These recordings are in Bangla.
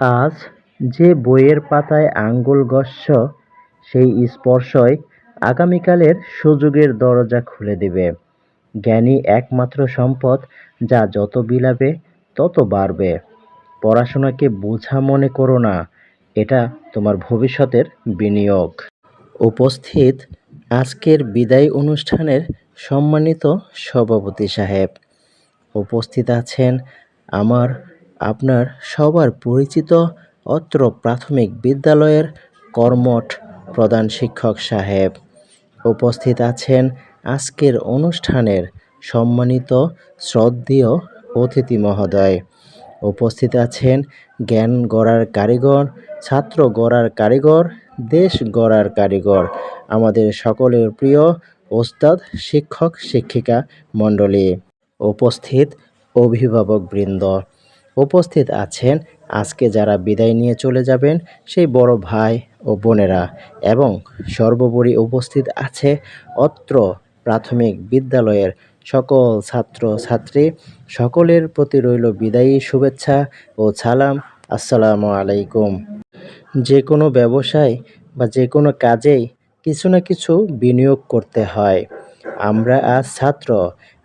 আজ যে বইয়ের পাতায় আঙুল ঘষছ সেই স্পর্শই আগামীকালের সুযোগের দরজা খুলে দেবে। জ্ঞানই একমাত্র সম্পদ, যা যত বিলাবে তত বাড়বে। পড়াশোনাকে বোঝা মনে করো না, এটা তোমার ভবিষ্যতের বিনিয়োগ। উপস্থিত আজকের বিদায় অনুষ্ঠানের সম্মানিত সভাপতি সাহেব। উপস্থিত আছেন আমার আপনার সবার পরিচিত অত্র প্রাথমিক বিদ্যালয়ের কর্মঠ প্রধান শিক্ষক সাহেব। উপস্থিত আছেন আজকের অনুষ্ঠানের সম্মানিত শ্রদ্ধেয় অতিথি মহোদয়। উপস্থিত আছেন জ্ঞান গড়ার কারিগর, ছাত্র গড়ার কারিগর, দেশ গড়ার কারিগর, আমাদের সকলের প্রিয় ওস্তাদ, শিক্ষক, শিক্ষিকা মণ্ডলী। উপস্থিত অভিভাবক অভিভাবকবৃন্দ। উপস্থিত আছেন। আজকে যারা বিদায় নিয়ে চলে যাবেন, সেই বড় ভাই ও বোনেরা এবং সর্বোপরি উপস্থিত আছে অত্র প্রাথমিক বিদ্যালয়ের সকল ছাত্র ছাত্রী সকলের প্রতি রইল বিদায়ী শুভেচ্ছা ও সালাম। আসসালামু আলাইকুম। যে কোনো ব্যবসায় বা যে কোনো কাজেই কিছু না কিছু বিনিয়োগ করতে হয়। আমরা আজ ছাত্র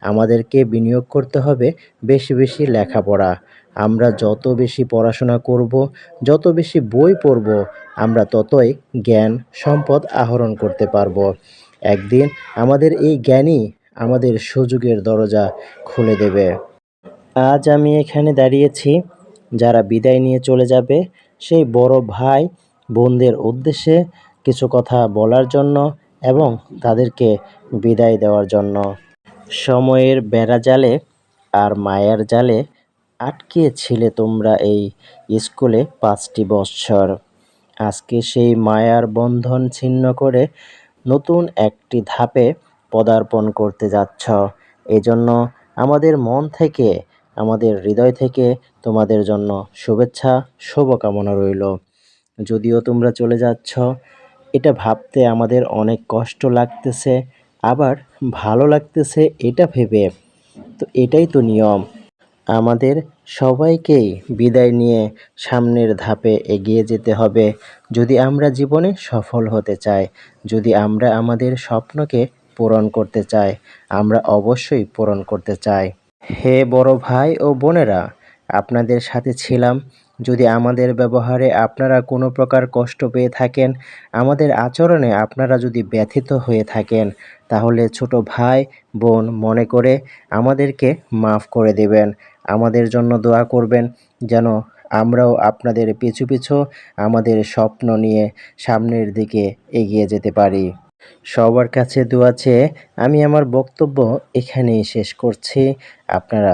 আমাদেরকে বিনিয়োগ করতে হবে বেশি বেশি লেখাপড়া। আমরা যত বেশি পড়াশোনা করব, যত বেশি বই পড়ব, আমরা ততই জ্ঞান, সম্পদ আহরণ করতে পারব। একদিন আমাদের এই জ্ঞানই আমাদের সুযোগের দরজা খুলে দেবে। আজ আমি এখানে দাঁড়িয়েছি, যারা বিদায় নিয়ে চলে যাবে, সেই বড় ভাই বোনদের উদ্দেশ্যে কিছু কথা বলার জন্য এবং তাদেরকে বিদায় দেওয়ার জন্য। সময়ের বেড়াজালে আর মায়ার জালে আটকে ছিলে তোমরা এই স্কুলে পাঁচটি বৎসর। আজকে সেই মায়ার বন্ধন ছিন্ন করে নতুন একটি ধাপে পদার্পণ করতে যাচ্ছ। এজন্য আমাদের মন থেকে, আমাদের হৃদয় থেকে তোমাদের জন্য শুভেচ্ছা, শুভকামনা রইল। যদিও তোমরা চলে যাচ্ছ, এটা ভাবতে আমাদের অনেক কষ্ট লাগতেছে। আবার ভালো লাগতেছে এটা ভেবে। তো এটাই তো নিয়ম। আমাদের সবাইকেই বিদায় নিয়ে সামনের ধাপে এগিয়ে যেতে হবে। যদি আমরা জীবনে সফল হতে চাই, যদি আমরা আমাদের স্বপ্নকে পূরণ করতে চাই, আমরা অবশ্যই পূরণ করতে চাই। হে বড় ভাই ও বোনেরা আপনাদের সাথে ছিলাম। যদি আমাদের ব্যবহারে আপনারা কোনো প্রকার কষ্ট পেয়ে থাকেন, আমাদের আচরণে আপনারা যদি ব্যথিত হয়ে থাকেন, তাহলে ছোট ভাই, বোন মনে করে আমাদেরকে মাফ করে দেবেন। আমাদের জন্য দোয়া করবেন যেন আমরাও আপনাদের পিছু পিছু আমাদের স্বপ্ন নিয়ে সামনের দিকে এগিয়ে যেতে পারি। সবার কাছে দোয়া চেয়ে আমি আমার বক্তব্য এখানেই শেষ করছি। আপনারা